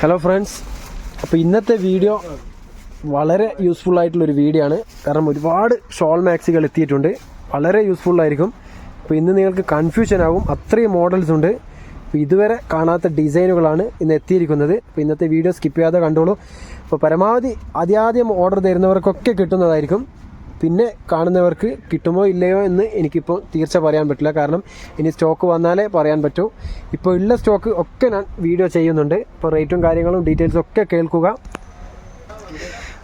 Hello friends അപ്പോൾ ഇന്നത്തെ video വളരെ യൂസ്ഫുൾ ആയിട്ടുള്ളൊരു വീഡിയോ ആണ്. കാരണം ഒരുപാട് ഷോൾ മാക്സികൾ എത്തിയിട്ടുണ്ട്. വളരെ യൂസ്ഫുൾ ആയിരിക്കും. അപ്പോൾ ഇന്ന് നിങ്ങൾക്ക് കൺഫ്യൂഷൻ ആകും അത്രയും മോഡൽസ് ഉണ്ട്. അപ്പോൾ ഇതുവരെ കാണാത്ത ഡിസൈനുകളാണ് ഇന്ന് എത്തിയിരിക്കുന്നത്. അപ്പോൾ ഇന്നത്തെ വീഡിയോ സ്കിപ്പ് ചെയ്യാതെ കണ്ടോളൂ. അപ്പോൾ പരമാവധി ആദ്യാദ്യം ഓർഡർ തരുന്നവർക്കൊക്കെ കിട്ടുന്നതായിരിക്കും. പിന്നെ കാണുന്നവർക്ക് കിട്ടുമോ ഇല്ലയോ എന്ന് എനിക്കിപ്പോൾ തീർച്ച പറയാൻ പറ്റില്ല. കാരണം ഇനി സ്റ്റോക്ക് വന്നാലേ പറയാൻ പറ്റൂ. ഇപ്പോൾ ഉള്ള സ്റ്റോക്ക് ഒക്കെ ഞാൻ വീഡിയോ ചെയ്യുന്നുണ്ട്. ഇപ്പോൾ റേറ്റും കാര്യങ്ങളും ഡീറ്റെയിൽസും ഒക്കെ കേൾക്കുക.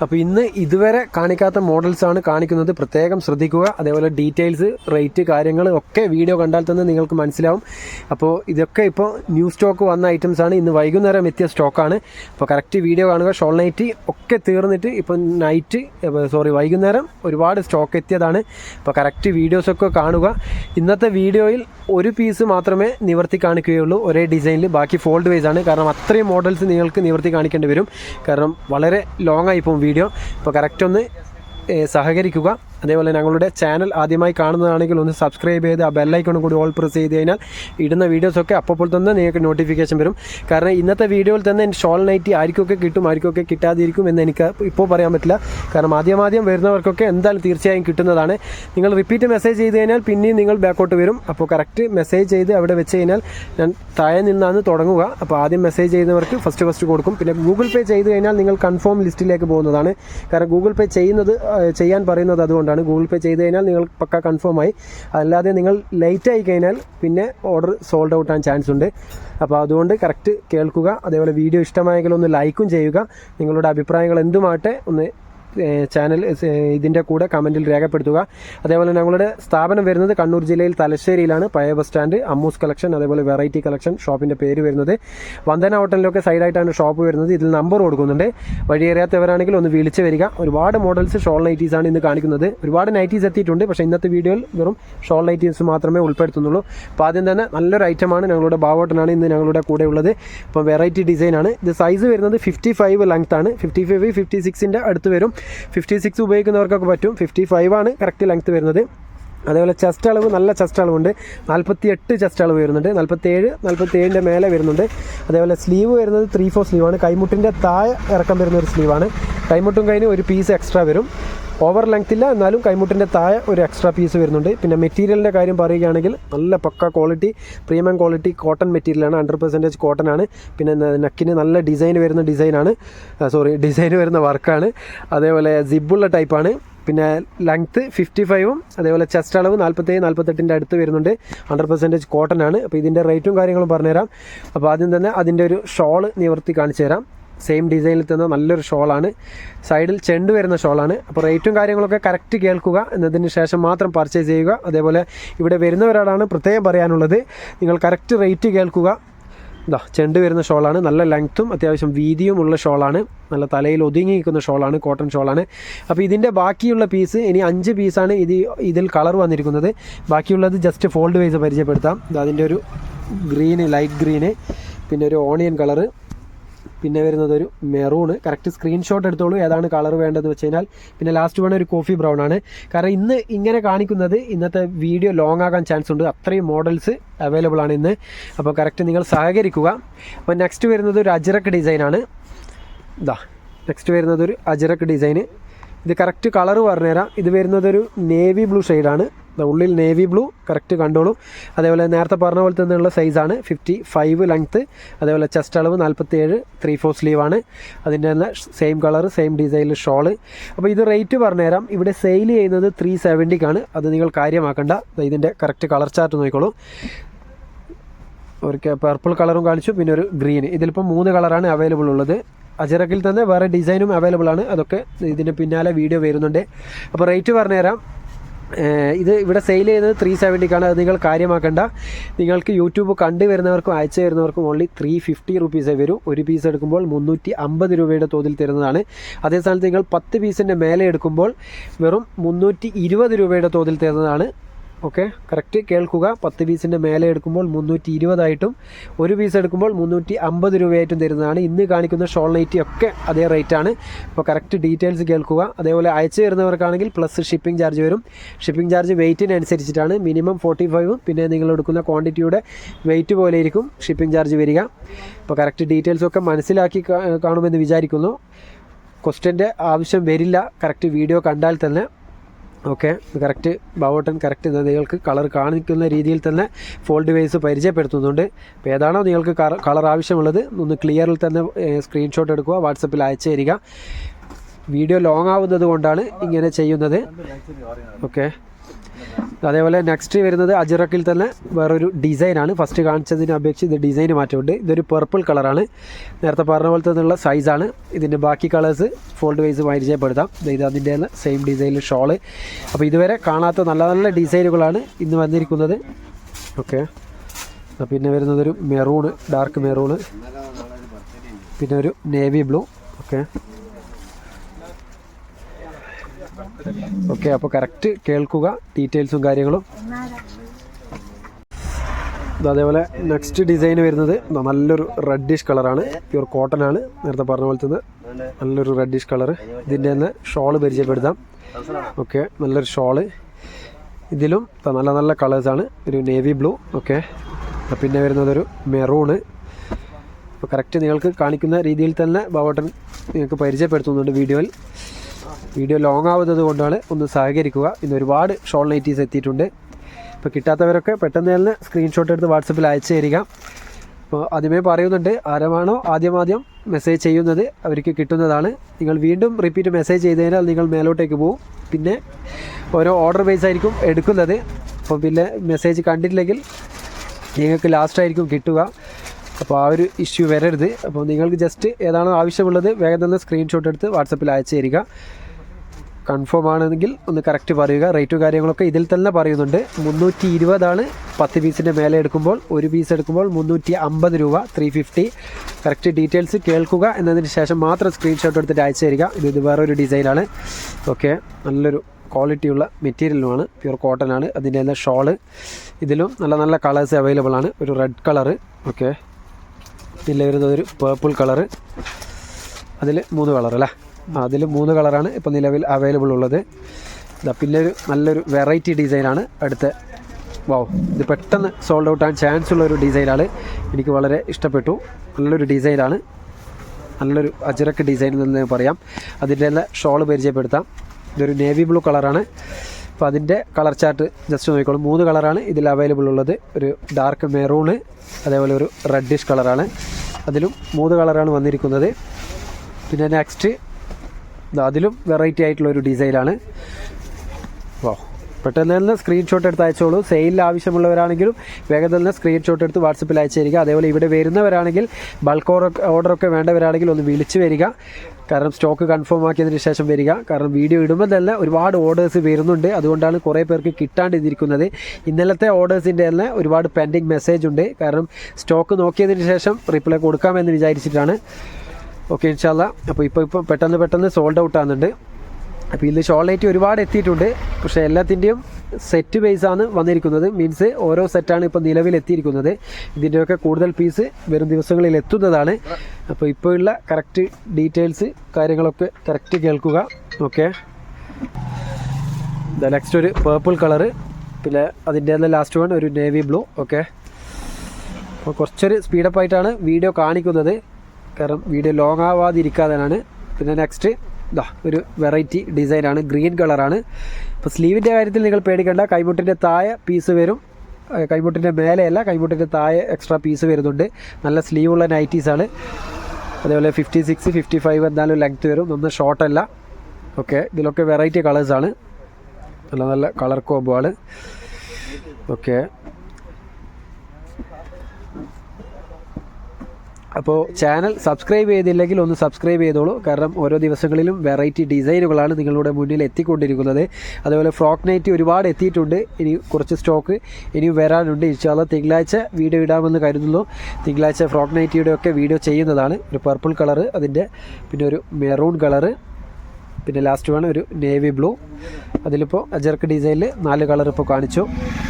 അപ്പോൾ ഇന്ന് ഇതുവരെ കാണിക്കാത്ത മോഡൽസാണ് കാണിക്കുന്നത്. പ്രത്യേകം ശ്രദ്ധിക്കുക. അതേപോലെ ഡീറ്റെയിൽസ് റേറ്റ് കാര്യങ്ങൾ ഒക്കെ വീഡിയോ കണ്ടാൽ തന്നെ നിങ്ങൾക്ക് മനസ്സിലാവും. അപ്പോൾ ഇതൊക്കെ ഇപ്പോൾ ന്യൂ സ്റ്റോക്ക് വന്ന ഐറ്റംസ് ആണ്. ഇന്ന് വൈകുന്നേരം എത്തിയ സ്റ്റോക്കാണ് അപ്പോൾ കറക്റ്റ് വീഡിയോ കാണുക. ഷോൾ നൈറ്റ് ഒക്കെ തീർന്നിട്ട് ഇപ്പോൾ നൈറ്റ് സോറി വൈകുന്നേരം ഒരുപാട് സ്റ്റോക്ക് എത്തിയതാണ്. അപ്പോൾ കറക്റ്റ് വീഡിയോസൊക്കെ കാണുക. ഇന്നത്തെ വീഡിയോയിൽ ഒരു പീസ് മാത്രമേ നിവർത്തി കാണിക്കുകയുള്ളൂ. ഒരേ ഡിസൈനിൽ ബാക്കി ഫോൾഡ് വൈസ് ആണ്. കാരണം അത്രയും മോഡൽസ് നിങ്ങൾക്ക് നിവർത്തി കാണിക്കേണ്ടി വരും. കാരണം വളരെ ലോങ് ആയി പോകും വീഡിയോ അപ്പോൾ കറക്റ്റ് ഒന്ന് സഹകരിക്കുക. അതേപോലെ ഞങ്ങളുടെ ചാനൽ ആദ്യമായി കാണുന്നതാണെങ്കിൽ ഒന്ന് സബ്സ്ക്രൈബ് ചെയ്ത് ആ ബെല്ലൈക്കണും കൂടി ഓൾ പ്രസ് ചെയ്ത് കഴിഞ്ഞാൽ ഇടുന്ന വീഡിയോസൊക്കെ അപ്പോൾ തന്നെ നിങ്ങൾക്ക് നോട്ടിഫിക്കേഷൻ വരും. കാരണം ഇന്നത്തെ വീഡിയോയിൽ തന്നെ ഷോൾ നൈറ്റി ആർക്കൊക്കെ കിട്ടും ആർക്കൊക്കെ കിട്ടാതിരിക്കും എന്ന് എനിക്ക് ഇപ്പോൾ പറയാൻ പറ്റില്ല. കാരണം ആദ്യമാദ്യം ആദ്യം വരുന്നവർക്കൊക്കെ എന്തായാലും തീർച്ചയായും കിട്ടുന്നതാണ്. നിങ്ങൾ റിപ്പീറ്റ് മെസ്സേജ് ചെയ്ത് കഴിഞ്ഞാൽ പിന്നെയും നിങ്ങൾ ബാക്കോട്ട് വരും. അപ്പോൾ കറക്റ്റ് മെസ്സേജ് ചെയ്ത് അവിടെ വെച്ച് കഴിഞ്ഞാൽ ഞാൻ താഴെ നിന്നാണ് തുടങ്ങുക. അപ്പോൾ ആദ്യം മെസ്സേജ് ചെയ്യുന്നവർക്ക് ഫസ്റ്റ് ഫസ്റ്റ് കൊടുക്കും. പിന്നെ ഗൂഗിൾ പേ ചെയ്ത് കഴിഞ്ഞാൽ നിങ്ങൾ കൺഫേം ലിസ്റ്റിലേക്ക് പോകുന്നതാണ്. കാരണം ഗൂഗിൾ പേ ചെയ്യുന്നത് ചെയ്യാൻ പറയുന്നത് അതുകൊണ്ടാണ്. ഗൂഗിൾ പേ ചെയ്ത് കഴിഞ്ഞാൽ നിങ്ങൾ പക്ക കൺഫേം ആയി. അല്ലാതെ നിങ്ങൾ ലേറ്റ് ആയി കഴിഞ്ഞാൽ പിന്നെ ഓർഡർ സോൾഡ് ഔട്ട് ആകാൻ ചാൻസ് ഉണ്ട്. അപ്പോൾ അതുകൊണ്ട് കറക്റ്റ് കേൾക്കുക. അതേപോലെ വീഡിയോ ഇഷ്ടമായെങ്കിൽ ഒന്ന് ലൈക്കും ചെയ്യുക. നിങ്ങളുടെ അഭിപ്രായങ്ങൾ എന്തുമാട്ടെ ഒന്ന് ചാനൽ ഇതിന്റെ കൂടെ കമന്റിൽ രേഖപ്പെടുത്തുക. അതേപോലെ ഞങ്ങളുടെ സ്ഥാപനം വരുന്നത് കണ്ണൂർ ജില്ലയിൽ തലശ്ശേരിയിലാണ്. പയ ബസ് സ്റ്റാൻഡ് അമ്മൂസ് കളക്ഷൻ അതേപോലെ വെറൈറ്റി കളക്ഷൻ ഷോപ്പിന്റെ പേര് വരുന്നത്. വന്ദന ഹോട്ടലിലൊക്കെ സൈഡായിട്ടാണ് ഷോപ്പ് വരുന്നത്. ഇതിൽ നമ്പർ കൊടുക്കുന്നുണ്ട്. വഴിയേറിയാത്തവരാണെങ്കിൽ ഒന്ന് വിളിച്ച് വരിക. ഒരുപാട് മോഡൽസ് ഷോൾ നൈറ്റീസ് ആണ് ഇന്ന് കാണിക്കുന്നത്. ഒരുപാട് നൈറ്റീസ് എത്തിയിട്ടുണ്ട്. പക്ഷേ ഇന്നത്തെ വീഡിയോയിൽ വെറും ഷോൾ നൈറ്റീസ് മാത്രമേ ഉൾപ്പെടുത്തുന്നുള്ളൂ. അപ്പോൾ ആദ്യം തന്നെ നല്ലൊരു ഐറ്റമാണ് ഞങ്ങളുടെ ബാവോട്ടനാണ് ഇന്ന് ഞങ്ങളുടെ കൂടെ ഉള്ളത്. ഇപ്പോൾ വെറൈറ്റി ഡിസൈനാണ് ഇത് സൈസ് വരുന്നത് ഫിഫ്റ്റി ഫൈവ് ലെങ്ത് ആണ്. ഫിഫ്റ്റി ഫൈവ് ഫിഫ്റ്റി സിക്സിന്റെ അടുത്ത് വരും. ഫിഫ്റ്റി സിക്സ് ഉപയോഗിക്കുന്നവർക്കൊക്കെ പറ്റും. ഫിഫ്റ്റി ഫൈവ് ആണ് കറക്റ്റ് ലെങ്ത് വരുന്നത്. അതേപോലെ ചെസ്റ്റ് അളവ് നല്ല ചെസ്റ്റ് അളവുണ്ട്. നാൽപ്പത്തി എട്ട് ചെസ്റ്റ് അളവ് വരുന്നുണ്ട്. നാൽപ്പത്തി ഏഴ് നാൽപ്പത്തി ഏഴിന്റെ മേലെ വരുന്നുണ്ട്. അതേപോലെ സ്ലീവ് വരുന്നത് ത്രീ ഫോർ സ്ലീവാണ് കൈമുട്ടിന്റെ താഴെ ഇറക്കം വരുന്ന ഒരു സ്ലീവാണ് കൈമുട്ടും കഴിഞ്ഞ് ഒരു പീസ് എക്സ്ട്രാ വരും. ഓവർ ലെങ്ത് ഇല്ല. എന്നാലും കൈമുട്ടിന്റെ താഴെ ഒരു എക്സ്ട്രാ പീസ് വരുന്നുണ്ട്. പിന്നെ മെറ്റീരിയലിന്റെ കാര്യം പറയുകയാണെങ്കിൽ നല്ല പക്ക ക്വാളിറ്റി പ്രീമിയം ക്വാളിറ്റി കോട്ടൺ മെറ്റീരിയലാണ് ഹൺഡ്രഡ് പെർസെന്റേജ് കോട്ടൺ ആണ്. പിന്നെ നെക്കിന് നല്ല ഡിസൈൻ വരുന്ന ഡിസൈനാണ് സോറി ഡിസൈൻ വരുന്ന വർക്കാണ് അതേപോലെ സിബുള്ള ടൈപ്പാണ് പിന്നെ ലെങ്ത്ത് ഫിഫ്റ്റി ഫൈവും അതേപോലെ ചെസ്റ്റ് അളവ് നാൽപ്പത്തേഴ് നാൽപ്പത്തെട്ടിന്റെ അടുത്ത് വരുന്നുണ്ട്. ഹൺഡ്രഡ് പെർസെന്റേജ് കോട്ടൺ ആണ്. അപ്പോൾ ഇതിന്റെ റേറ്റും കാര്യങ്ങളും പറഞ്ഞുതരാം. അപ്പോൾ ആദ്യം തന്നെ അതിന്റെ ഒരു ഷോൾ നിവർത്തി കാണിച്ചു തരാം സെയിം ഡിസൈനിൽ തന്നെ നല്ലൊരു ഷോളാണ് സൈഡിൽ ചെണ്ട് വരുന്ന ഷോളാണ് അപ്പോൾ റേറ്റും കാര്യങ്ങളൊക്കെ കറക്റ്റ് കേൾക്കുക. എന്നതിന് ശേഷം മാത്രം പർച്ചേസ് ചെയ്യുക. അതേപോലെ ഇവിടെ വരുന്നവരോടാണ് പ്രത്യേകം പറയാനുള്ളത്. നിങ്ങൾ കറക്റ്റ് റേറ്റ് കേൾക്കുക. ഇതാ ചെണ്ട് വരുന്ന ഷോളാണ് നല്ല ലെങ്ത്തും അത്യാവശ്യം വീതിയും ഉള്ള ഷോളാണ് നല്ല തലയിൽ ഒതുങ്ങി നിൽക്കുന്ന ഷോളാണ് കോട്ടൺ ഷോളാണ് അപ്പോൾ ഇതിന്റെ ബാക്കിയുള്ള പീസ് ഇനി അഞ്ച് പീസാണ് ഇത് ഇതിൽ കളർ വന്നിരിക്കുന്നത്. ബാക്കിയുള്ളത് ജസ്റ്റ് ഫോൾഡ് വൈസ് പരിചയപ്പെടുത്താം. അതിന്റെ ഒരു ഗ്രീന് ലൈറ്റ് ഗ്രീന് പിന്നെ ഒരു ഓണിയൻ കളറ് പിന്നെ വരുന്നത് ഒരു മെറൂണ്. കറക്റ്റ് സ്ക്രീൻഷോട്ട് എടുത്തോളൂ ഏതാണ് കളർ വേണ്ടതെന്ന് വെച്ച് കഴിഞ്ഞാൽ. പിന്നെ ലാസ്റ്റ് വേണം ഒരു കോഫി ബ്രൗൺ ആണ്. കാരണം ഇന്ന് ഇങ്ങനെ കാണിക്കുന്നത് ഇന്നത്തെ വീഡിയോ ലോങ് ആകാൻ ചാൻസ് ഉണ്ട്. അത്രയും മോഡൽസ് അവൈലബിൾ ആണ് ഇന്ന്. അപ്പോൾ കറക്റ്റ് നിങ്ങൾ സഹകരിക്കുക. അപ്പോൾ നെക്സ്റ്റ് വരുന്നത് ഒരു അജിറക്ക് ഡിസൈനാണ് ഇതാ നെക്സ്റ്റ് വരുന്നത് ഒരു അജിറക്ക് ഡിസൈന് ഇത് കറക്റ്റ് കളർ പറഞ്ഞുതരാം. ഇത് വരുന്നത് ഒരു നേവി ബ്ലൂ ഷെയ്ഡാണ് ഉള്ളിൽ നേവി ബ്ലൂ കറക്റ്റ് കണ്ടോളൂ. അതേപോലെ നേരത്തെ പറഞ്ഞ പോലെ തന്നെയുള്ള സൈസാണ് ഫിഫ്റ്റി ഫൈവ് ലെങ്ത്ത് അതേപോലെ ചെസ്റ്റ് അളവ് നാൽപ്പത്തി ഏഴ് ത്രീ ഫോർ സ്ലീവാണ് അതിന്റെ തന്നെ സെയിം കളർ സെയിം ഡിസൈനിൽ ഷോൾ അപ്പോൾ ഇത് റേറ്റ് പറഞ്ഞുതരാം. ഇവിടെ സെയിൽ ചെയ്യുന്നത് ത്രീ സെവന്റിക്കാണ് അത് നിങ്ങൾ കാര്യമാക്കണ്ട. ഇതിന്റെ കറക്റ്റ് കളർ ചാർട്ട് നോക്കിക്കോളൂ. ഒരു പർപ്പിൾ കളറും കാണിച്ചു. പിന്നെ ഒരു ഗ്രീൻ ഇതിലിപ്പോൾ മൂന്ന് കളറാണ് അവൈലബിൾ ഉള്ളത്. അജറക്കിൽ തന്നെ വേറെ ഡിസൈനും അവൈലബിൾ ആണ്. അതൊക്കെ ഇതിന് പിന്നാലെ വീഡിയോ വരുന്നുണ്ട്. അപ്പോൾ റേറ്റ് പറഞ്ഞുതരാം. ഇത് ഇവിടെ സെയിൽ ചെയ്തത് ത്രീ സെവന്റിക്കാണ് അത് നിങ്ങൾ കാര്യമാക്കേണ്ട. നിങ്ങൾക്ക് യൂട്യൂബ് കണ്ടു വരുന്നവർക്കും അയച്ചു വരുന്നവർക്കും ഓൺലി ത്രീ ഫിഫ്റ്റി റുപ്പീസേ വരും. ഒരു പീസ് എടുക്കുമ്പോൾ മുന്നൂറ്റി അമ്പത് രൂപയുടെ തോതിൽ തരുന്നതാണ്. അതേ നിങ്ങൾ പത്ത് പീസിന്റെ മേലെ എടുക്കുമ്പോൾ വെറും മുന്നൂറ്റി ഇരുപത് രൂപയുടെ തോതിൽ തരുന്നതാണ്. ഓക്കെ കറക്റ്റ് കേൾക്കുക. പത്ത് പീസിന്റെ മേലെ എടുക്കുമ്പോൾ മുന്നൂറ്റി ഇരുപതായിട്ടും ഒരു പീസ് എടുക്കുമ്പോൾ മുന്നൂറ്റി അമ്പത് രൂപയായിട്ടും തരുന്നതാണ്. ഇന്ന് കാണിക്കുന്ന ഷോൾ നൈറ്റി ഒക്കെ അതേ റേറ്റാണ്. അപ്പോൾ കറക്റ്റ് ഡീറ്റെയിൽസ് കേൾക്കുക. അതേപോലെ അയച്ചു തരുന്നവർക്കാണെങ്കിൽ പ്ലസ് ഷിപ്പിംഗ് ചാർജ് വരും. ഷിപ്പിംഗ് ചാർജ് വെയിറ്റിനനുസരിച്ചിട്ടാണ്. മിനിമം ഫോർട്ടി ഫൈവും പിന്നെ നിങ്ങൾ എടുക്കുന്ന ക്വാണ്ടിറ്റിയുടെ വെയിറ്റ് പോലെ ഇരിക്കും ഷിപ്പിംഗ് ചാർജ് വരിക. അപ്പോൾ കറക്റ്റ് ഡീറ്റെയിൽസ് ഒക്കെ മനസ്സിലാക്കി കാണുമെന്ന് വിചാരിക്കുന്നു. ക്വസ്റ്റ്യന്റെ ആവശ്യം വരില്ല. കറക്റ്റ് വീഡിയോ കണ്ടാൽ തന്നെ ഓക്കെ കറക്റ്റ് ബട്ടൺ കറക്റ്റ് നിങ്ങൾക്ക് കളർ കാണിക്കുന്ന രീതിയിൽ തന്നെ ഫോൾഡ് വൈസ് പരിചയപ്പെടുത്തുന്നുണ്ട്. അപ്പോൾ ഏതാണോ നിങ്ങൾക്ക് കളർ ആവശ്യമുള്ളത് ഒന്ന് ക്ലിയറിൽ തന്നെ സ്ക്രീൻഷോട്ട് എടുക്കുക വാട്സപ്പിൽ അയച്ചു തരിക. വീഡിയോ ലോങ് ആവുന്നത് കൊണ്ടാണ് ഇങ്ങനെ ചെയ്യുന്നത്. ഓക്കെ. അതേപോലെ നെക്സ്റ്റ് വരുന്നത് അജിറക്കിൽ തന്നെ വേറൊരു ഡിസൈനാണ് ഫസ്റ്റ് കാണിച്ചതിനെ അപേക്ഷിച്ച് ഇത് ഡിസൈന് മാറ്റമുണ്ട്. ഇതൊരു പർപ്പിൾ കളറാണ് നേരത്തെ പറഞ്ഞ പോലത്തെ തന്നെയുള്ള സൈസാണ് ഇതിന്റെ ബാക്കി കളേഴ്സ് ഫോൾഡ് വൈസ് പരിചയപ്പെടുത്താം. ഇത് അതിന്റെ സെയിം ഡിസൈനിൽ ഷോൾ അപ്പോൾ ഇതുവരെ കാണാത്ത നല്ല നല്ല ഡിസൈനുകളാണ് ഇന്ന് വന്നിരിക്കുന്നത്. ഓക്കെ പിന്നെ വരുന്നത് ഒരു മെറൂണ് ഡാർക്ക് മെറൂണ് പിന്നെ ഒരു നേവി ബ്ലൂ ഓക്കെ ഓക്കെ അപ്പോൾ കറക്റ്റ് കേൾക്കുക ഡീറ്റെയിൽസും കാര്യങ്ങളും. അതേപോലെ നെക്സ്റ്റ് ഡിസൈൻ വരുന്നത് നല്ലൊരു റെഡിഷ് കളറാണ് പ്യൂർ കോട്ടൺ ആണ്. നേരത്തെ പറഞ്ഞ പോലെ തന്നെ നല്ലൊരു റെഡിഷ് കളർ ഇതിന്റെ തന്നെ ഷോൾ പരിചയപ്പെടുത്താം. ഓക്കെ നല്ലൊരു ഷോൾ ഇതിലും നല്ല നല്ല കളേഴ്സാണ് ഒരു നേവി ബ്ലൂ ഓക്കെ. പിന്നെ വരുന്നത് ഒരു മെറൂണ് അപ്പോൾ കറക്റ്റ് നിങ്ങൾക്ക് കാണിക്കുന്ന രീതിയിൽ തന്നെ ബാബോട്ടൻ നിങ്ങൾക്ക് പരിചയപ്പെടുത്തുന്നുണ്ട് വീഡിയോയിൽ. വീഡിയോ ലോങ് ആവുന്നത് കൊണ്ടാണ് ഒന്ന് സഹകരിക്കുക. ഇന്ന് ഒരുപാട് ഷോൾ നൈറ്റീസ് എത്തിയിട്ടുണ്ട്. ഇപ്പോൾ കിട്ടാത്തവരൊക്കെ പെട്ടെന്ന് തന്നെ സ്ക്രീൻഷോട്ട് എടുത്ത് വാട്സപ്പിൽ അയച്ചു തരിക. അപ്പോൾ ആദ്യമേ പറയുന്നുണ്ട് ആരമാണോ ആദ്യം ആദ്യം മെസ്സേജ് ചെയ്യുന്നത് അവർക്ക് കിട്ടുന്നതാണ്. നിങ്ങൾ വീണ്ടും റിപ്പീറ്റ് മെസ്സേജ് ചെയ്ത് കഴിഞ്ഞാൽ നിങ്ങൾ മേലോട്ടേക്ക് പോകും പിന്നെ ഓരോ ഓർഡർ ബേസ് ആയിരിക്കും എടുക്കുന്നത്. അപ്പോൾ പിന്നെ മെസ്സേജ് കണ്ടിട്ടില്ലെങ്കിൽ നിങ്ങൾക്ക് ലാസ്റ്റ് ആയിരിക്കും കിട്ടുക. അപ്പോൾ ആ ഒരു ഇഷ്യൂ വരരുത്. അപ്പോൾ നിങ്ങൾക്ക് ജസ്റ്റ് ഏതാണോ ആവശ്യമുള്ളത് വേഗം തന്നെ സ്ക്രീൻഷോട്ട് എടുത്ത് വാട്സപ്പിൽ അയച്ചു തരിക. കൺഫേം ആണെങ്കിൽ ഒന്ന് കറക്റ്റ് പറയുക. റേറ്റും കാര്യങ്ങളൊക്കെ ഇതിൽ തന്നെ പറയുന്നുണ്ട്. മുന്നൂറ്റി ഇരുപതാണ് പത്ത് പീസിന്റെ മേലെ എടുക്കുമ്പോൾ. ഒരു പീസ് എടുക്കുമ്പോൾ മുന്നൂറ്റി അമ്പത് രൂപ ത്രീ ഫിഫ്റ്റി കറക്റ്റ് ഡീറ്റെയിൽസ് കേൾക്കുക എന്നതിന് ശേഷം മാത്രം സ്ക്രീൻഷോട്ട് എടുത്തിട്ട് അയച്ചു തരിക. ഇത് വേറൊരു ഡിസൈനാണ് ഓക്കെ. നല്ലൊരു ക്വാളിറ്റിയുള്ള മെറ്റീരിയലുമാണ് പ്യൂർ കോട്ടൺ ആണ്. അതിന്റെ തന്നെ ഷോൾ ഇതിലും നല്ല നല്ല കളേഴ്സ് അവൈലബിൾ ആണ്. ഒരു റെഡ് കളറ് ഓക്കെ. ഇതിൽ വരുന്നത് ഒരു പേർപ്പിൾ കളറ് അതിൽ മൂന്ന് കളർ അല്ലേ? അതിൽ മൂന്ന് കളറാണ് ഇപ്പോൾ നിലവിൽ അവൈലബിൾ ഉള്ളത്. ഇതാ പിന്നെ ഒരു നല്ലൊരു വെറൈറ്റി ഡിസൈനാണ് അടുത്ത. വാവ് ഇത് പെട്ടെന്ന് സോൾഡ് ഔട്ട് ആകാൻ ചാൻസ് ഉള്ള ഒരു ഡിസൈനാണ് എനിക്ക് വളരെ ഇഷ്ടപ്പെട്ടു. നല്ലൊരു ഡിസൈനാണ് നല്ലൊരു അജറക്ക് ഡിസൈൻ എന്ന് പറയാം. അതിന്റെ തന്നെ ഷോൾ പരിചയപ്പെടുത്താം. ഇതൊരു നേവി ബ്ലൂ കളറാണ് അപ്പോൾ അതിന്റെ കളർ ചാർട്ട് ജസ്റ്റ് നോക്കിക്കോളൂ. മൂന്ന് കളറാണ് ഇതിൽ അവൈലബിൾ ഉള്ളത്. ഒരു ഡാർക്ക് മെറൂണ് അതേപോലെ ഒരു റെഡിഷ് കളറാണ് അതിലും മൂന്ന് കളറാണ് വന്നിരിക്കുന്നത്. പിന്നെ നെക്സ്റ്റ് അതിലും വെറൈറ്റി ആയിട്ടുള്ള ഒരു ഡിസൈനാണ് വാ പെട്ടെന്ന് തന്നെ സ്ക്രീൻഷോട്ട് എടുത്ത് അയച്ചോളൂ. സെയിലിൽ ആവശ്യമുള്ളവരാണെങ്കിലും വേഗം തന്നെ സ്ക്രീൻഷോട്ട് എടുത്ത് വാട്സപ്പിൽ അയച്ചു തരിക അതേപോലെ ഇവിടെ വരുന്നവരാണെങ്കിൽ ബൾക്ക് ഓർഡർ ഓർഡറൊക്കെ വേണ്ടവരാണെങ്കിൽ ഒന്ന് വിളിച്ച് വരിക. കാരണം സ്റ്റോക്ക് കൺഫേം ആക്കിയതിന് ശേഷം വരിക. കാരണം വീഡിയോ ഇടുമ്പോൾ തന്നെ ഒരുപാട് ഓർഡേഴ്സ് വരുന്നുണ്ട്. അതുകൊണ്ടാണ് കുറേ പേർക്ക് കിട്ടാണ്ടിരിക്കുന്നത്. ഇന്നലത്തെ ഓർഡേഴ്സിന്റെ തന്നെ ഒരുപാട് പെൻഡിങ് മെസ്സേജ് ഉണ്ട്. കാരണം സ്റ്റോക്ക് നോക്കിയതിന് ശേഷം റിപ്ലൈ കൊടുക്കാമെന്ന് വിചാരിച്ചിട്ടാണ്. ഓക്കെ ഇൻഷാല്ല അപ്പോൾ ഇപ്പോൾ ഇപ്പോൾ പെട്ടെന്ന് പെട്ടെന്ന് സോൾഡ് ഔട്ട് ആകുന്നുണ്ട് അപ്പോൾ ഇതിൽ ഷോൾ ലൈറ്റ് ഒരുപാട് എത്തിയിട്ടുണ്ട്. പക്ഷേ എല്ലാത്തിന്റെയും സെറ്റ് ബേസ് ആണ് വന്നിരിക്കുന്നത്. മീൻസ് ഓരോ സെറ്റാണ് ഇപ്പോൾ നിലവിൽ എത്തിയിരിക്കുന്നത്. ഇതിന്റെയൊക്കെ കൂടുതൽ പീസ് വരും ദിവസങ്ങളിൽ എത്തുന്നതാണ്. അപ്പോൾ ഇപ്പോൾ ഉള്ള കറക്റ്റ് ഡീറ്റെയിൽസ് കാര്യങ്ങളൊക്കെ കറക്റ്റ് കേൾക്കുക. ഓക്കെ ദ നെക്സ്റ്റ് ഒരു പേർപ്പിൾ കളറ് പിന്നെ അതിന്റെ തന്നെ ലാസ്റ്റ് വൺ ഒരു നേവി ബ്ലൂ ഓക്കെ അപ്പോൾ കുറച്ചൊരു സ്പീഡപ്പ് ആയിട്ടാണ് വീഡിയോ കാണിക്കുന്നത്. കാരണം വീഡിയോ ലോങ് ആവാതിരിക്കാതെയാണ്. പിന്നെ നെക്സ്റ്റ് ഇതാ ഒരു വെറൈറ്റി ഡിസൈനാണ് ഗ്രീൻ കളറാണ് ഇപ്പോൾ സ്ലീവിന്റെ കാര്യത്തിൽ നിങ്ങൾ പേടിക്കേണ്ട. കൈമുട്ടിന്റെ താഴെ പീസ് വരും. കൈമുട്ടിന്റെ മേലെയല്ല കൈമുട്ടിന്റെ താഴെ എക്സ്ട്രാ പീസ് വരുന്നുണ്ട്. നല്ല സ്ലീവുള്ള നൈറ്റീസാണ് അതേപോലെ ഫിഫ്റ്റി സിക്സ് ഫിഫ്റ്റി ഫൈവ് എന്തായാലും ലെങ്ത്ത് വരും. ഒന്ന് ഷോർട്ടല്ല ഓക്കെ ഇതിലൊക്കെ വെറൈറ്റി കളേഴ്സാണ് നല്ല നല്ല കളർ കോംബോ ഓക്കെ അപ്പോൾ ചാനൽ സബ്സ്ക്രൈബ് ചെയ്തില്ലെങ്കിൽ ഒന്ന് സബ്സ്ക്രൈബ് ചെയ്തോളൂ. കാരണം ഓരോ ദിവസങ്ങളിലും വെറൈറ്റി ഡിസൈനുകളാണ് നിങ്ങളുടെ മുന്നിൽ എത്തിക്കൊണ്ടിരിക്കുന്നത്. അതുപോലെ ഫ്രോക്ക് നൈറ്റ് ഒരുപാട് എത്തിയിട്ടുണ്ട്. ഇനി കുറച്ച് സ്റ്റോക്ക് ഇനി വരാനുണ്ട്. ഇൻഷാല്ല തിങ്കളാഴ്ച വീഡിയോ ഇടാമെന്ന് കരുതുന്നു. തിങ്കളാഴ്ച ഫ്രോക്ക് നൈറ്റിയുടെ ഒക്കെ വീഡിയോ ചെയ്യുന്നതാണ്. ഒരു പർപ്പിൾ കളറ് അതിന്റെ പിന്നെ ഒരു മെറൂൺ കളറ് പിന്നെ ലാസ്റ്റ് വേണം ഒരു നേവി ബ്ലൂ അതിലിപ്പോൾ അജർക്ക് ഡിസൈനിൽ നാല് കളർ ഇപ്പോൾ കാണിച്ചു.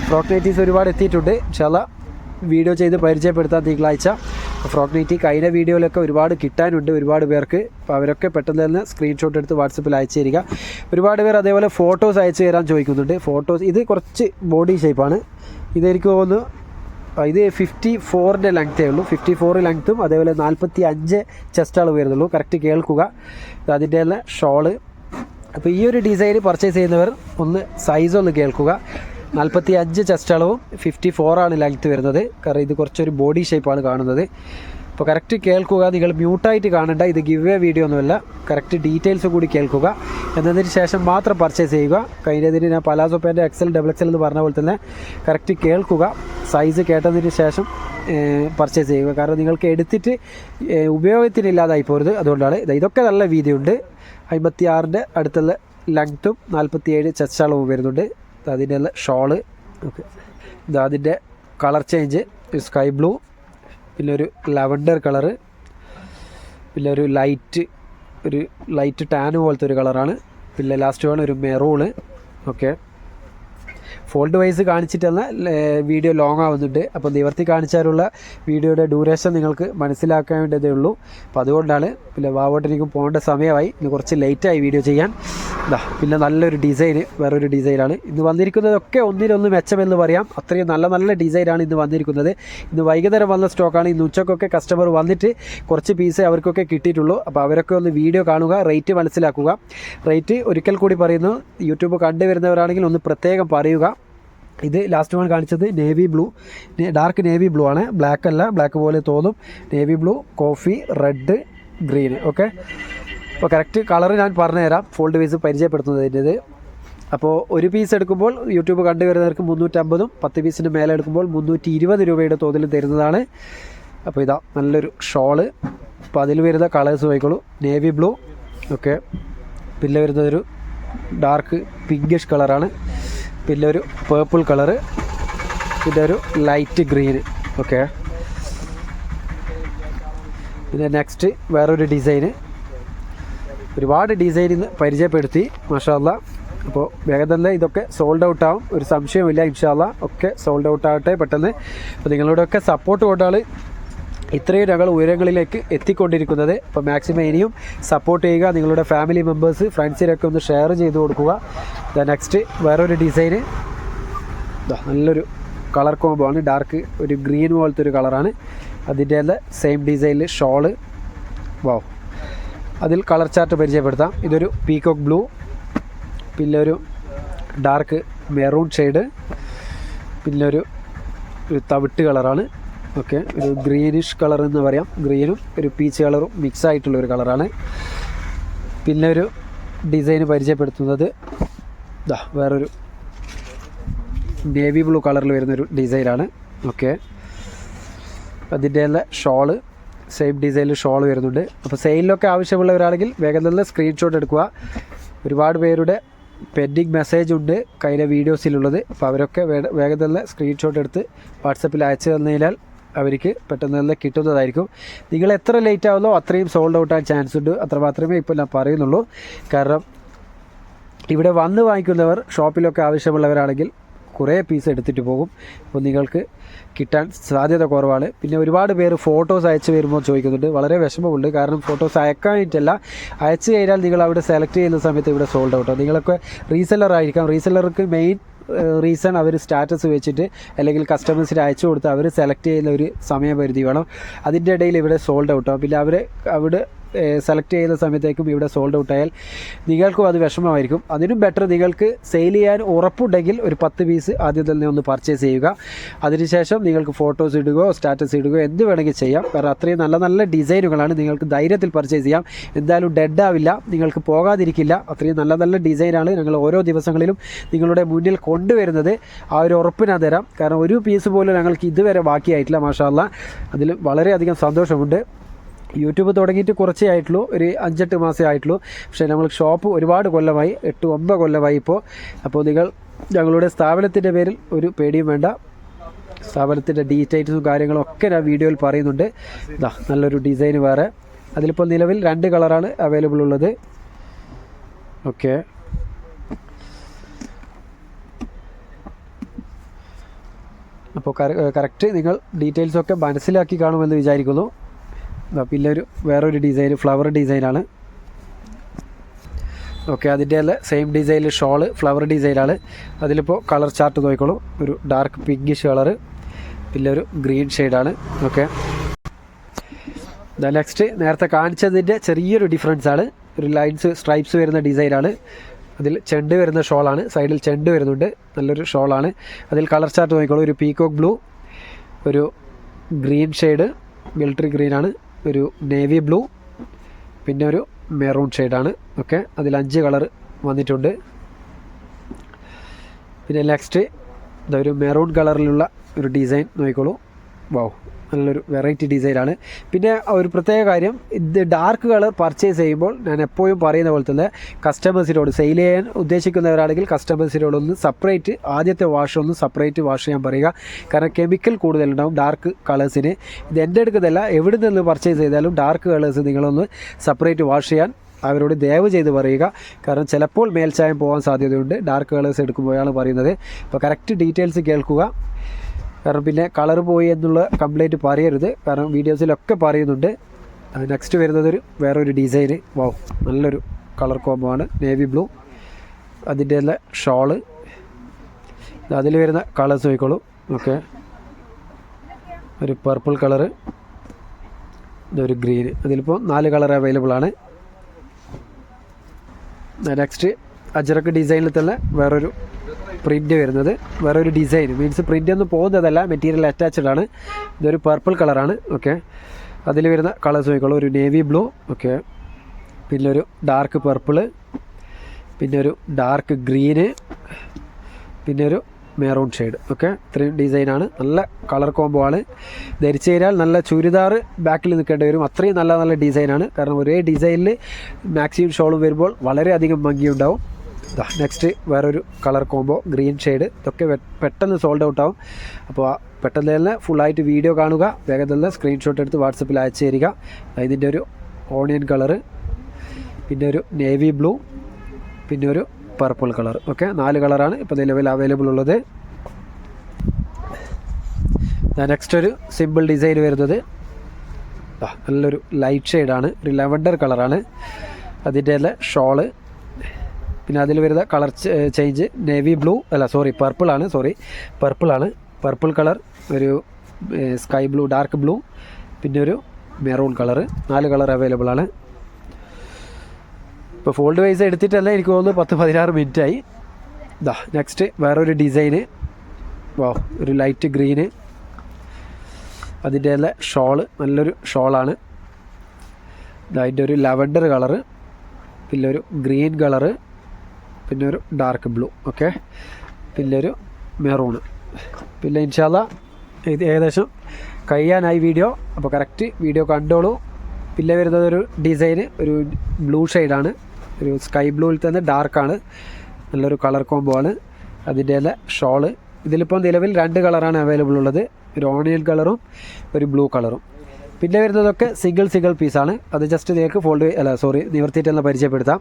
ഫ്രോക്ക് നൈറ്റീസ് ഒരുപാട് എത്തിയിട്ടുണ്ട്. ചില വീഡിയോ ചെയ്ത് പരിചയപ്പെടുത്താം തിങ്കളാഴ്ച. ഫ്രോക്ക് നൈറ്റി കഴിഞ്ഞ വീഡിയോയിലൊക്കെ ഒരുപാട് കിട്ടാനുണ്ട് ഒരുപാട് പേർക്ക്. അപ്പോൾ അവരൊക്കെ പെട്ടെന്ന് തന്നെ സ്ക്രീൻഷോട്ട് എടുത്ത് വാട്സപ്പിൽ അയച്ചു തരിക. ഒരുപാട് പേർ അതേപോലെ ഫോട്ടോസ് അയച്ചു തരാൻ ചോദിക്കുന്നുണ്ട്. ഫോട്ടോസ് ഇത് കുറച്ച് ബോഡി ഷേപ്പാണ് ഇതെനിക്ക് തോന്നുന്നു ഇത് ഫിഫ്റ്റി ഫോറിന്റെ ലെങ്ത്തേ ഉള്ളൂ. ഫിഫ്റ്റി ഫോർ ലെങ്ത്തും അതേപോലെ നാൽപ്പത്തി അഞ്ച് ചെസ്റ്റ് അളവ് വരുന്നുള്ളൂ. കറക്റ്റ് കേൾക്കുക. അതിന്റെ തന്നെ ഷോൾ അപ്പോൾ ഈ ഒരു ഡിസൈൻ പർച്ചേസ് ചെയ്യുന്നവർ ഒന്ന് സൈസ് ഒന്ന് കേൾക്കുക. നാൽപ്പത്തി അഞ്ച് ചെസ്റ്റ് അളവും ഫിഫ്റ്റി ഫോറാണ് ലെങ്ത്ത് വരുന്നത്. കാരണം ഇത് കുറച്ചൊരു ബോഡി ഷേപ്പാണ് കാണുന്നത്. അപ്പോൾ കറക്റ്റ് കേൾക്കുക നിങ്ങൾ മ്യൂട്ടായിട്ട് കാണേണ്ട. ഇത് ഗിവ് എ വീഡിയോ ഒന്നുമല്ല. കറക്റ്റ് ഡീറ്റെയിൽസ് കൂടി കേൾക്കുക. എന്നതിന് ശേഷം മാത്രം പർച്ചേസ് ചെയ്യുക. കഴിഞ്ഞതിന് ഞാൻ palazzo pant XL double XL എന്ന് പറഞ്ഞ പോലെ തന്നെ കറക്റ്റ് കേൾക്കുക. സൈസ് കേട്ടതിന് ശേഷം പർച്ചേസ് ചെയ്യുക. കാരണം നിങ്ങൾക്ക് എടുത്തിട്ട് ഉപയോഗത്തിനില്ലാതായി പോരുത്. അതുകൊണ്ടാണ് ഇത് ഇതൊക്കെ നല്ല വീതിയുണ്ട്. അമ്പത്തി ആറിന്റെ അടുത്തുള്ള ലെങ്ത്തും നാൽപ്പത്തി ഏഴ് ചെസ്റ്റ് അളവും വരുന്നുണ്ട്. അതിന്റെ ഷോൾ. ഓക്കെ. ഇത് അതിന്റെ കളർ ചേഞ്ച്. സ്കൈ ബ്ലൂ പിന്നെ ഒരു ലവൻഡർ കളറ് പിന്നെ ഒരു ലൈറ്റ് ഒരു ലൈറ്റ് ടാൻ പോലത്തെ ഒരു കളറാണ്. പിന്നെ ലാസ്റ്റ് വേണം ഒരു മെറൂണ്. ഓക്കെ. ഫോൾഡ് വൈസ് കാണിച്ചിട്ടുള്ള വീഡിയോ ലോങ് ആവുന്നുണ്ട്. അപ്പോൾ നിവർത്തി കാണിച്ചാലുള്ള വീഡിയോയുടെ ഡ്യൂറേഷൻ നിങ്ങൾക്ക് മനസ്സിലാക്കാൻ വേണ്ടതേ ഉള്ളൂ. അപ്പോൾ അതുകൊണ്ടാണ് പിന്നെ വാവോട്ടിനിക്കും പോകേണ്ട സമയമായി. ഇന്ന് കുറച്ച് ലേറ്റായി വീഡിയോ ചെയ്യാൻ. ഇതാ പിന്നെ നല്ലൊരു ഡിസൈൻ വേറൊരു ഡിസൈനാണ് ഇന്ന് വന്നിരിക്കുന്നതൊക്കെ ഒന്നിനൊന്ന് മെച്ചമെന്ന് പറയാം. അത്രയും നല്ല നല്ല ഡിസൈനാണ് ഇന്ന് വന്നിരിക്കുന്നത്. ഇന്ന് വൈകുന്നേരം വന്ന സ്റ്റോക്കാണ് ഇന്ന് ഉച്ചക്കൊക്കെ കസ്റ്റമർ വന്നിട്ട് കുറച്ച് പീസ് അവർക്കൊക്കെ കിട്ടിയിട്ടുള്ളൂ. അപ്പോൾ അവരൊക്കെ ഒന്ന് വീഡിയോ കാണുക റേറ്റ് മനസ്സിലാക്കുക. റേറ്റ് ഒരിക്കൽ കൂടി പറയുന്നു. യൂട്യൂബ് കണ്ടുവരുന്നവരാണെങ്കിൽ ഒന്ന് പ്രത്യേകം പറയുക. ഇത് ലാസ്റ്റ് വൺ കാണിച്ചത് navy blue dark navy blue ആണ്. ബ്ലാക്ക് അല്ല. ബ്ലാക്ക് പോലെ തോന്നും. Navy blue coffee red green okay അപ്പോൾ കറക്റ്റ് കളർ ഞാൻ പറഞ്ഞുതരാം. ഫോൾഡ് വൈസ് പരിചയപ്പെടുത്തുന്നതിന്റെത്. അപ്പോൾ ഒരു പീസ് എടുക്കുമ്പോൾ യൂട്യൂബ് കണ്ടുവരുന്നവർക്ക് മുന്നൂറ്റമ്പതും പത്ത് പീസിന് മേലെ എടുക്കുമ്പോൾ മുന്നൂറ്റി ഇരുപത് രൂപയുടെ തോതിൽ തരുന്നതാണ്. അപ്പോൾ ഇതാ നല്ലൊരു ഷോൾ അപ്പോൾ അതിൽ വരുന്ന കളേഴ്സ് പോയിക്കോളൂ നേവി ബ്ലൂ ഓക്കെ പിന്നെ വരുന്നതൊരു ഡാർക്ക് പിങ്കിഷ് കളറാണ് പിന്നെ ഒരു പേർപ്പിൾ കളറ് പിന്നെ ഒരു ലൈറ്റ് ഗ്രീൻ ഓക്കെ പിന്നെ നെക്സ്റ്റ് വേറൊരു ഡിസൈന് ഒരുപാട് ഡിസൈൻ ഇന്ന് പരിചയപ്പെടുത്തി മഷാല്ല അപ്പോൾ വേഗം തന്നെ ഇതൊക്കെ സോൾഡ് ഔട്ട് ആവും. ഒരു സംശയമില്ല ഇൻഷാല്ല ഒക്കെ സോൾഡ് ഔട്ട് ആവട്ടെ പെട്ടെന്ന്. അപ്പോൾ നിങ്ങളുടെയൊക്കെ സപ്പോർട്ട് കൊണ്ടാണ് ഇത്രയും ഞങ്ങൾ ഉയരങ്ങളിലേക്ക് എത്തിക്കൊണ്ടിരിക്കുന്നത്. അപ്പോൾ മാക്സിമം ഇനിയും സപ്പോർട്ട് ചെയ്യുക. നിങ്ങളുടെ ഫാമിലി മെമ്പേഴ്സ് ഫ്രണ്ട്സിനൊക്കെ ഒന്ന് ഷെയർ ചെയ്ത് കൊടുക്കുക. ദ നെക്സ്റ്റ് വേറൊരു ഡിസൈന് നല്ലൊരു കളർ കോംബോ ആണ്. ഡാർക്ക് ഒരു ഗ്രീൻ പോലത്തെ ഒരു കളറാണ് അതിന്റെ സെയിം ഡിസൈനിൽ ഷോൾ വാവ് അതിൽ കളർ ചാർട്ട് പരിചയപ്പെടുത്താം. ഇതൊരു പീകോക്ക് ബ്ലൂ പിന്നെ ഒരു ഡാർക്ക് മെറൂൺ ഷെയ്ഡ് പിന്നെ ഒരു തവിട്ട് കളറാണ് ഓക്കെ ഒരു ഗ്രീനിഷ് കളർ എന്ന് പറയാം. ഗ്രീനും ഒരു പീച്ച് കളറും മിക്സ് ആയിട്ടുള്ള ഒരു കളറാണ് പിന്നെ ഒരു ഡിസൈൻ പരിചയപ്പെടുത്തുന്നത് ഇതാ വേറൊരു നേവി ബ്ലൂ കളറിൽ വരുന്നൊരു ഡിസൈനാണ് ഓക്കെ അതിന്റെ തന്നെ ഷോൾ സെയിം ഡിസൈനിൽ ഷോൾ വരുന്നുണ്ട്. അപ്പോൾ സെയിലിലൊക്കെ ആവശ്യമുള്ളവരാണെങ്കിൽ വേഗം തന്നെ സ്ക്രീൻഷോട്ട് എടുക്കുക. ഒരുപാട് പേരുടെ പെൻഡിങ് മെസ്സേജ് ഉണ്ട് കയ്യിലെ വീഡിയോസിലുള്ളത് അപ്പോൾ അവരൊക്കെ വേഗം തന്നെ സ്ക്രീൻഷോട്ട് എടുത്ത് വാട്സപ്പിൽ അയച്ചു തന്നു കഴിഞ്ഞാൽ അവർക്ക് പെട്ടെന്ന് തന്നെ കിട്ടുന്നതായിരിക്കും. നിങ്ങൾ എത്ര ലേറ്റ് ആവുന്നോ അത്രയും സോൾഡ് ഔട്ട് ആകാൻ ചാൻസ് ഉണ്ട്. അത്ര മാത്രമേ ഇപ്പോൾ ഞാൻ പറയുന്നുള്ളൂ. കാരണം ഇവിടെ വന്ന് വാങ്ങിക്കുന്നവർ ഷോപ്പിലൊക്കെ ആവശ്യമുള്ളവരാണെങ്കിൽ കുറേ പീസ് എടുത്തിട്ട് പോകും. അപ്പോൾ നിങ്ങൾക്ക് കിട്ടാൻ സാധ്യത കുറവാണ്. പിന്നെ ഒരുപാട് പേര് ഫോട്ടോസ് അയച്ചു വരുമ്പോൾ ചോദിക്കുന്നുണ്ട്. വളരെ വിഷമമുണ്ട്. കാരണം ഫോട്ടോസ് അയക്കാനായിട്ടല്ല അയച്ചു കഴിഞ്ഞാൽ നിങ്ങൾ അവിടെ സെലക്ട് ചെയ്യുന്ന സമയത്ത് ഇവിടെ സോൾഡ് ഔട്ടോ നിങ്ങളൊക്കെ റീസെല്ലർ ആയിരിക്കാം. റീസെല്ലർക്ക് മെയിൻ റീസൺ അവർ സ്റ്റാറ്റസ് വെച്ചിട്ട് അല്ലെങ്കിൽ കസ്റ്റമേഴ്സിന് അയച്ചു കൊടുത്ത് അവർ സെലക്ട് ചെയ്യുന്ന ഒരു സമയപരിധി വേണം. അതിന്റെ ഇടയിൽ ഇവിടെ സോൾഡ് ഔട്ടാവും പിന്നെ അവർ അവിടെ സെലക്ട് ചെയ്യുന്ന സമയത്തേക്കും ഇവിടെ സോൾഡ് ഔട്ട് ആയാൽ നിങ്ങൾക്കും അത് വിഷമമായിരിക്കും. അതിനും ബെറ്റർ നിങ്ങൾക്ക് സെയിൽ ചെയ്യാൻ ഉറപ്പുണ്ടെങ്കിൽ ഒരു പത്ത് പീസ് ആദ്യം തന്നെ ഒന്ന് പർച്ചേസ് ചെയ്യുക. അതിനുശേഷം നിങ്ങൾക്ക് ഫോട്ടോസ് ഇടുകയോ സ്റ്റാറ്റസ് ഇടുകയോ എന്ത് വേണമെങ്കിൽ ചെയ്യാം. കാരണം അത്രയും നല്ല നല്ല ഡിസൈനുകളാണ് നിങ്ങൾക്ക് ധൈര്യത്തിൽ പർച്ചേസ് ചെയ്യാം. എന്തായാലും ഡെഡ് ആവില്ല. നിങ്ങൾക്ക് പോകാതിരിക്കില്ല. അത്രയും നല്ല നല്ല ഡിസൈനാണ് ഞങ്ങൾ ഓരോ ദിവസങ്ങളിലും നിങ്ങളുടെ മുന്നിൽ കൊണ്ടുവരുന്നത്. ആ ഒരു ഉറപ്പ് തരാം. കാരണം ഒരു പീസ് പോലും ഞങ്ങൾക്ക് ഇതുവരെ ബാക്കിയായിട്ടില്ല മാഷാല്ല അതിൽ വളരെയധികം സന്തോഷമുണ്ട്. യൂട്യൂബ് തുടങ്ങിയിട്ട് കുറച്ചേ ആയിട്ടുള്ളൂ. ഒരു അഞ്ചെട്ട് മാസമേ ആയിട്ടുള്ളൂ. പക്ഷേ നമ്മൾ ഷോപ്പ് ഒരുപാട് കൊല്ലമായി എട്ട് ഒമ്പത് കൊല്ലമായി ഇപ്പോൾ. അപ്പോൾ നിങ്ങൾ ഞങ്ങളുടെ സ്ഥാപനത്തിന്റെ പേരിൽ ഒരു പേടിയും വേണ്ട. സ്ഥാപനത്തിന്റെ ഡീറ്റെയിൽസും കാര്യങ്ങളും ഒക്കെ ഞാൻ വീഡിയോയിൽ പറയുന്നുണ്ട്. ഇതാ നല്ലൊരു ഡിസൈൻ വേറെ. അതിലിപ്പോൾ നിലവിൽ രണ്ട് കളറാണ് അവൈലബിൾ ഉള്ളത്. ഓക്കെ. അപ്പോൾ കറക്റ്റ് നിങ്ങൾ ഡീറ്റെയിൽസ് ഒക്കെ മനസ്സിലാക്കി കാണുമെന്ന് വിചാരിക്കുന്നു. ഒരു വേറൊരു ഡിസൈൻ ഫ്ലവർ ഡിസൈനാണ് ഓക്കെ അതിന്റെ അല്ല സെയിം ഡിസൈനിൽ ഷോൾ ഫ്ലവർ ഡിസൈനാണ് അതിലിപ്പോൾ കളർ ചാർട്ട് നോക്കിക്കോളൂ. ഒരു ഡാർക്ക് പിങ്കിഷ് കളറ് പിന്നെ ഒരു ഗ്രീൻ ഷെയ്ഡാണ് ഓക്കെ നെക്സ്റ്റ് നേരത്തെ കാണിച്ചതിന്റെ ചെറിയൊരു ഡിഫറൻസ് ആണ്. ഒരു ലൈൻസ് സ്ട്രൈപ്സ് വരുന്ന ഡിസൈനാണ് അതിൽ ചെണ്ട് വരുന്ന ഷോളാണ് സൈഡിൽ ചെണ്ട് വരുന്നുണ്ട്. നല്ലൊരു ഷോളാണ് അതിൽ കളർ ചാർട്ട് നോക്കിക്കോളൂ. ഒരു പീകോക്ക് ബ്ലൂ ഒരു ഗ്രീൻ ഷെയ്ഡ് മിലിറ്ററി ഗ്രീനാണ് ഒരു നേവി ബ്ലൂ പിന്നെ ഒരു മെറൂൺ ഷെയ്ഡാണ് ഓക്കെ അതിൽ അഞ്ച് കളർ വന്നിട്ടുണ്ട്. പിന്നെ നെക്സ്റ്റ് ഇതൊരു മെറൂൺ കളറിലുള്ള ഒരു ഡിസൈൻ നോക്കിക്കോളൂ. വാവ് നല്ലൊരു വെറൈറ്റി ഡിസൈനാണ് പിന്നെ ഒരു പ്രത്യേക കാര്യം ഇത് ഡാർക്ക് കളർ പർച്ചേസ് ചെയ്യുമ്പോൾ ഞാൻ എപ്പോഴും പറയുന്ന പോലെ തന്നെ കസ്റ്റമേഴ്സിനോട് സെയിൽ ചെയ്യാൻ ഉദ്ദേശിക്കുന്നവരാണെങ്കിൽ കസ്റ്റമേഴ്സിനോടൊന്ന് സെപ്പറേറ്റ് ആദ്യത്തെ വാഷ് ഒന്ന് സെപ്പറേറ്റ് വാഷ് ചെയ്യാൻ പറയുക. കാരണം കെമിക്കൽ കൂടുതലുണ്ടാവും ഡാർക്ക് കളേഴ്സിന് ഇത് എന്റെ അടുക്കുന്നതല്ല എവിടെ നിന്ന് പർച്ചേസ് ചെയ്താലും ഡാർക്ക് കളേഴ്സ് നിങ്ങളൊന്ന് സെപ്പറേറ്റ് വാഷ് ചെയ്യാൻ അവരോട് ദയവ് ചെയ്ത് പറയുക. കാരണം ചിലപ്പോൾ മേൽച്ചായം പോകാൻ സാധ്യതയുണ്ട് ഡാർക്ക് കളേഴ്സ് എടുക്കുമ്പോഴാണ് പറയുന്നത്. അപ്പോൾ കറക്റ്റ് ഡീറ്റെയിൽസ് കേൾക്കുക. കാരണം പിന്നെ കളർ പോയി എന്നുള്ള കംപ്ലൈന്റ് പറയരുത്. കാരണം വീഡിയോസിലൊക്കെ പറയുന്നുണ്ട്. നെക്സ്റ്റ് വരുന്നത് ഒരു വേറൊരു ഡിസൈന് വാവ് നല്ലൊരു കളർ കോംബോ ആണ്. നേവി ബ്ലൂ അതിന്റെ തന്നെ ഷോൾ അതിൽ വരുന്ന കളേഴ്സ് നോക്കിക്കോളൂ. ഓക്കെ ഒരു പർപ്പിൾ കളറ് ഇതൊരു ഗ്രീന് അതിലിപ്പോൾ നാല് കളർ അവൈലബിൾ ആണ്. നെക്സ്റ്റ് അജറക്ക് ഡിസൈനിൽ തന്നെ വേറൊരു പ്രിന്റ് വരുന്നത്. വേറൊരു ഡിസൈൻ മീൻസ് പ്രിന്റ് ഒന്നും പോകുന്നതല്ല. മെറ്റീരിയൽ അറ്റാച്ച്ഡ് ആണ്. ഇതൊരു പർപ്പിൾ കളറാണ് ഓക്കെ അതിൽ വരുന്ന കളേഴ്സ് നോക്കിക്കോളൂ. ഒരു നേവി ബ്ലൂ ഓക്കെ പിന്നെ ഒരു ഡാർക്ക് പർപ്പിൾ പിന്നെ ഒരു ഡാർക്ക് ഗ്രീന് പിന്നെ ഒരു മെറൂൺ ഷെയ്ഡ് ഓക്കെ ഇത്രയും ഡിസൈനാണ് നല്ല കളർ കോംബോ ആണ്. ധരിച്ചു കഴിഞ്ഞാൽ നല്ല ചുരിദാർ ബാക്കിൽ നിൽക്കേണ്ടി വരും. അത്രയും നല്ല നല്ല ഡിസൈനാണ് കാരണം ഒരേ ഡിസൈനിൽ മാക്സിമം ഷോളും വരുമ്പോൾ വളരെയധികം ഭംഗിയുണ്ടാവും. നെക്സ്റ്റ് വേറൊരു കളർ കോംബോ ഗ്രീൻ ഷെയ്ഡ് ഇതൊക്കെ പെട്ടെന്ന് സോൾഡ് ഔട്ട് ആവും. അപ്പോൾ പെട്ടെന്ന് തന്നെ ഫുള്ളായിട്ട് വീഡിയോ കാണുക. വേഗം തന്നെ സ്ക്രീൻഷോട്ട് എടുത്ത് വാട്സപ്പിൽ അയച്ചു തരിക. ഇതിന്റെ ഒരു ഓണിയൻ കളറ് പിന്നെ ഒരു നേവി ബ്ലൂ പിന്നെ ഒരു പർപ്പിൾ കളർ ഓക്കെ നാല് കളറാണ് ഇപ്പോൾ നിലവിൽ അവൈലബിൾ ഉള്ളത്. നെക്സ്റ്റ് ഒരു സിമ്പിൾ ഡിസൈൻ വരുന്നത്. നല്ലൊരു ലൈറ്റ് ഷെയ്ഡാണ് ഒരു ലെവൻഡർ കളറാണ് അതിന്റെ തന്നെ ഷോൾ പിന്നെ അതിൽ വരുന്ന കളർ ചേഞ്ച് നേവി ബ്ലൂ അല്ല സോറി പർപ്പിളാണ് സോറി പർപ്പിളാണ് പർപ്പിൾ കളർ ഒരു സ്കൈ ബ്ലൂ ഡാർക്ക് ബ്ലൂ പിന്നെ ഒരു മെറൂൺ കളറ് നാല് കളർ അവൈലബിൾ ആണ്. ഇപ്പോൾ ഫോൾഡ് വൈസ് എടുത്തിട്ടല്ല എനിക്ക് തോന്നുന്നു പത്ത് പതിനാറ് മിനിറ്റ് ആയി. ഇതാ നെക്സ്റ്റ് വേറൊരു ഡിസൈന് വാ ഒരു ലൈറ്റ് ഗ്രീന് അതിന്റെ നല്ല ഷോൾ നല്ലൊരു ഷോളാണ് അതിന്റെ ഒരു ലവൻഡർ കളറ് പിന്നെ ഒരു ഗ്രീൻ കളറ് പിന്നെ ഒരു ഡാർക്ക് ബ്ലൂ ഓക്കെ പിന്നെ ഒരു മെറൂണ് പിന്നെ ഇൻഷാല്ല ഇത് ഏകദേശം കഴിയാനായി വീഡിയോ അപ്പോൾ കറക്റ്റ് വീഡിയോ കണ്ടോളൂ. പിന്നെ വരുന്നത് ഒരു ഡിസൈന് ഒരു ബ്ലൂ ഷെയ്ഡാണ് ഒരു സ്കൈ ബ്ലൂവിൽ തന്നെ ഡാർക്കാണ് നല്ലൊരു കളർ കോംബോ ആണ്. അതിന്റെ അല്ല ഷോൾ ഇതിലിപ്പോൾ നിലവിൽ രണ്ട് കളറാണ് അവൈലബിൾ ഉള്ളത്. ഒരു ഓണിയൻ കളറും ഒരു ബ്ലൂ കളറും പിന്നെ വരുന്നതൊക്കെ സിംഗിൾ സിംഗിൾ പീസാണ് അത് ജസ്റ്റ് നിങ്ങൾക്ക് ഫോൾഡ് അല്ല സോറി നിവർത്തിയിട്ട് തന്നെ പരിചയപ്പെടുത്താം.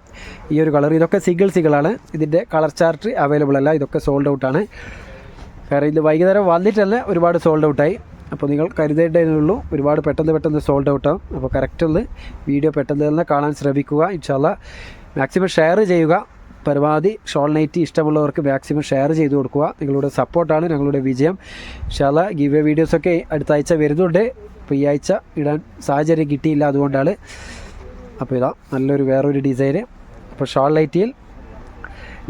ഈ ഒരു കളർ ഇതൊക്കെ സിംഗിൾ സിംഗിളാണ് ഇതിന്റെ കളർ ചാർട്ട് അവൈലബിൾ അല്ല. ഇതൊക്കെ സോൾഡ് ഔട്ടാണ് കാരണം ഇത് വൈകുന്നേരം വന്നിട്ട് തന്നെ ഒരുപാട് സോൾഡ് ഔട്ടായി അപ്പോൾ നിങ്ങൾ കരുതേണ്ടതിനുള്ളൂ. ഒരുപാട് പെട്ടെന്ന് പെട്ടെന്ന് സോൾഡ് ഔട്ട് ആവും. അപ്പോൾ കറക്റ്റ് ഒന്ന് വീഡിയോ പെട്ടെന്ന് തന്നെ കാണാൻ ശ്രമിക്കുക. ഇൻഷാല്ല മാക്സിമം ഷെയർ ചെയ്യുക. പരമാവധി ഷോൾ നൈറ്റി ഇഷ്ടമുള്ളവർക്ക് മാക്സിമം ഷെയർ ചെയ്ത് കൊടുക്കുക. നിങ്ങളുടെ സപ്പോർട്ടാണ് ഞങ്ങളുടെ വിജയം. ഇൻഷാല്ല ഗീവ് എ വീഡിയോസൊക്കെ അടുത്ത ആഴ്ച വരുന്നുണ്ട്. അപ്പോൾ ഈ ആഴ്ച ഇടാൻ സാഹചര്യം കിട്ടിയില്ല അതുകൊണ്ടാണ്. അപ്പോൾ ഇതാ നല്ലൊരു വേറൊരു ഡിസൈന് അപ്പോൾ ഷോൾ ലൈറ്റിയിൽ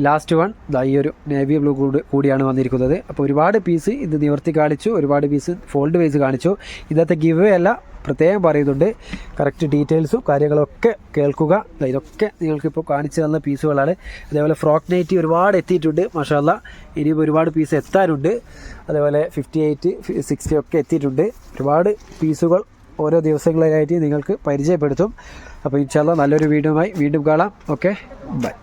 ലാസ്റ്റ് വൺ ഇതാ ഈ ഒരു നേവി ബ്ലൂ കൂടി കൂടിയാണ് വന്നിരിക്കുന്നത്. അപ്പോൾ ഒരുപാട് പീസ് ഇത് നിവർത്തി കാണിച്ചു ഒരുപാട് പീസ് ഫോൾഡ് വൈസ് കാണിച്ചു. ഇന്നത്തെ ഗിവ് അല്ല പ്രത്യേകം പറയുന്നുണ്ട്. കറക്റ്റ് ഡീറ്റെയിൽസും കാര്യങ്ങളൊക്കെ കേൾക്കുക. ഇതൊക്കെ നിങ്ങൾക്കിപ്പോൾ കാണിച്ചു തന്ന പീസുകളാണ്. അതേപോലെ ഫ്രോക്ക് നൈറ്റി ഒരുപാട് എത്തിയിട്ടുണ്ട്. മഷാല്ല ഇനിയും ഒരുപാട് പീസ് എത്താനുണ്ട്. അതേപോലെ ഫിഫ്റ്റി എയ്റ്റ് സിക്സ്റ്റി ഒക്കെ എത്തിയിട്ടുണ്ട്. ഒരുപാട് പീസുകൾ ഓരോ ദിവസങ്ങളിലായിട്ട് നിങ്ങൾക്ക് പരിചയപ്പെടുത്തും. അപ്പോൾ ഇൻഷാല്ല നല്ലൊരു വീഡിയോയുമായി വീണ്ടും കാണാം. Okay bye